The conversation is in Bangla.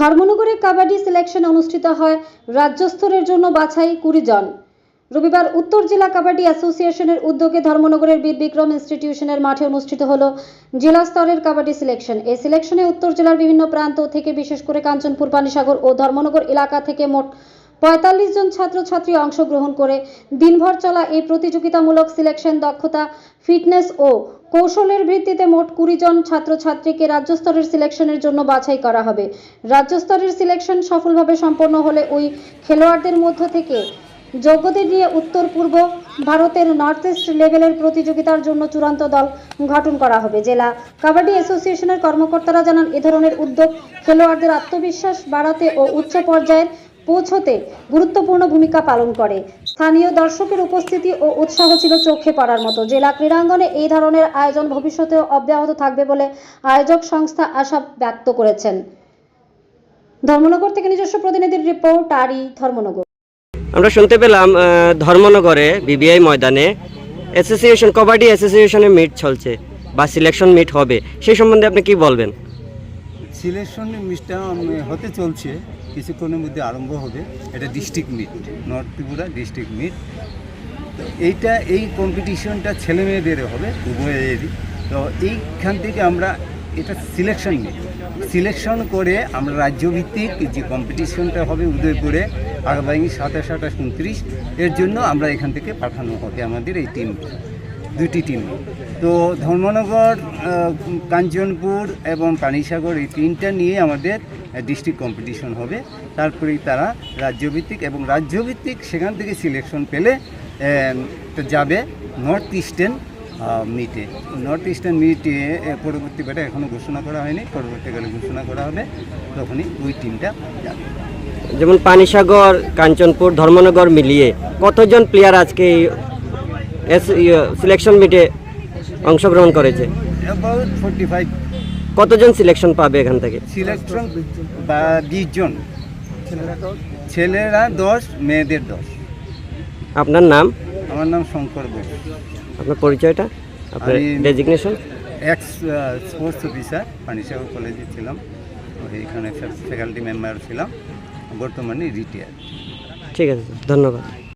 ধর্মনগরে কাবাডি সিলেকশন অনুষ্ঠিত হয়। রাজ্য স্তরের জন্য বাছাই কুড়ি জন। রবিবার উত্তর জেলা কাবাডি অ্যাসোসিয়েশনের উদ্যোগে ধর্মনগরের বীর বিক্রম ইনস্টিটিউশনের মাঠে অনুষ্ঠিত হল জেলা স্তরের কাবাডি সিলেকশন। এই সিলেকশনে উত্তর জেলার বিভিন্ন প্রান্ত থেকে বিশেষ করে কাঞ্চনপুর, পানিসাগর ও ধর্মনগর এলাকা থেকে মোট পঁয়তাল্লিশ জন ছাত্রছাত্রী অংশগ্রহণ করে দিনভর চলা এই প্রতিযোগিতামূলক সিলেকশন দক্ষতা ফিটনেস ও কৌশলের ভিত্তিতে মোট কুড়ি জন ছাত্রছাত্রীকে রাজ্য স্তরের সিলেকশনের জন্য বাছাই করা হবে। রাজ্য স্তরের সিলেকশন সফলভাবে সম্পন্ন হলে ওই খেলোয়াড়দের মধ্য থেকে যোগ্যদের নিয়ে উত্তর পূর্ব ভারতের নর্থ ইস্ট লেভেলের প্রতিযোগিতার জন্য চূড়ান্ত দল গঠন করা হবে। জেলা কাবাডি অ্যাসোসিয়েশনের কর্মকর্তারা জানান, এ ধরনের উদ্যোগ খেলোয়াড়দের আত্মবিশ্বাস বাড়াতে ও উচ্চ পর্যায়ের পৌঁছতে গুরুত্বপূর্ণ ভূমিকা পালন করে। স্থানীয় দর্শকের উপস্থিতি ও উৎসাহ ছিল চোখে পড়ার মতো। জেলা ক্রীড়াঙ্গনে এই ধরনের আয়োজন ভবিষ্যতেও অব্যাহত থাকবে বলে আয়োজক সংস্থা আশা ব্যক্ত করেছেন। ধর্মনগর থেকে নিজস্ব প্রতিনিধির রিপোর্ট আরি ধর্মনগর। আমরা শুনতে পেলাম ধর্মনগরে বিবিআই ময়দানে অ্যাসোসিয়েশন কবাডি অ্যাসোসিয়েশনের মিট চলছে বা সিলেকশন মিট হবে। সেই সম্বন্ধে আপনি কি বলবেন? সিলেকশন মিটটা হতে চলছে, কিছুক্ষণের মধ্যে আরম্ভ হবে। এটা district meet, north Tripura district meet. এইটা, এই কম্পিটিশনটা ছেলে মেয়েদের হবে, উভয়েরই। তো এইখান থেকে আমরা, এটা সিলেকশন মিট সিলেকশন করে আমরা রাজ্যভিত্তিক যে কম্পিটিশনটা হবে উদয়পুরে আগামী সাতাশ, আঠাশ, উনত্রিশ, এর জন্য আমরা এখান থেকে পাঠানো হবে আমাদের এই টিম দুটি টিম। তো ধর্মনগর কাঞ্চনপুর এবং পানিসাগর এই তিনটা নিয়ে আমাদের ডিস্ট্রিক্ট কম্পিটিশন হবে। তারপরেই তারা রাজ্যভিত্তিক এবং রাজ্যভিত্তিক সেখান থেকে সিলেকশন পেলে যাবে নর্থ ইস্টার্ন মিটে নর্থ ইস্টার্ন মিটে পরবর্তীকালে এখনও ঘোষণা করা হয়নি। পরবর্তীকালে ঘোষণা করা হবে, তখনই ওই টিমটা যাবে। যেমন পানিসাগর কাঞ্চনপুর, ধর্মনগর মিলিয়ে কতজন প্লেয়ার আজকে সিলেকশন মিটে অংশগ্রহণ করেছে। কতজন সিলেকশন পাবে এখান থেকে? সিলেকশন বিশ জন। ছেলেরা দশ মেয়েদের দশ। আপনার নাম? আমার নাম শঙ্কর ঘোষ আপনার পরিচয়টা? আপনার designation ex sports officer Panisagar কলেজে ছিলাম। এখানে ফ্যাকাল্টি মেম্বার ছিলাম। বর্তমানে রিটায়ার ঠিক আছে ধন্যবাদ।